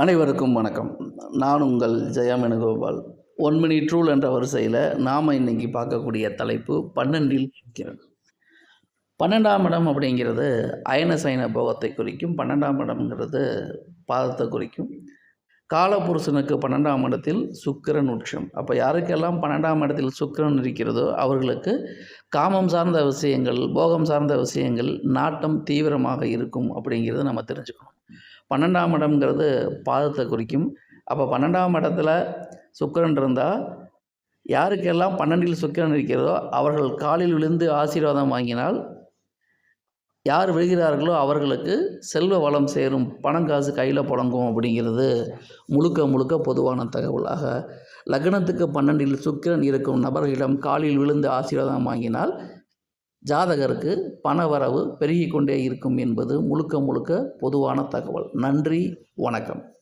அனைவருக்கும் வணக்கம். நான் உங்கள் Jaya Menugopal. One minute rule என்ற வரிசையில் நாம் இன்னைக்கு பார்க்கக்கூடிய தலைப்பு பன்னெண்டில் இருக்கிறது. பன்னெண்டாம் இடம் அப்படிங்கிறது அயன சயன போகத்தை குறிக்கும் பன்னெண்டாம் இடம்ங்கிறது பாதத்தை குறிக்கும். காலபுருஷனுக்கு பன்னெண்டாம் இடத்தில் சுக்கிரன் உட்சம் அப்போ யாருக்கெல்லாம் பன்னெண்டாம் இடத்தில் சுக்கிரன் இருக்கிறதோ அவர்களுக்கு காமம் சார்ந்த விஷயங்கள் போகம் சார்ந்த விஷயங்கள் நாட்டம் தீவிரமாக இருக்கும் அப்படிங்கிறத நம்ம தெரிஞ்சுக்கணும். பன்னெண்டாம் இடம்ங்கிறது பாதத்தை குறிக்கும். அப்போ பன்னெண்டாம் இடத்துல சுக்கிரன் இருந்தால் யாருக்கெல்லாம் பன்னெண்டில் சுக்கிரன் இருக்கிறதோ அவர்கள் காலில் விழுந்து ஆசீர்வாதம் வாங்கினால் யார் விழுகிறார்களோ அவர்களுக்கு செல்வ வளம் சேரும் பணம் காசு கையில் புழங்கும் அப்படிங்கிறது முழுக்க முழுக்க பொதுவான தகவலாக. லக்னத்துக்கு பன்னெண்டில் சுக்கிரன் இருக்கும் நபர்களிடம் காலில் விழுந்து ஆசீர்வாதம் வாங்கினால் ஜாதகருக்கு பணவரவு பெருகிக்கொண்டே இருக்கும் என்பது முழுக்க முழுக்க பொதுவான தகவல். நன்றி வணக்கம்.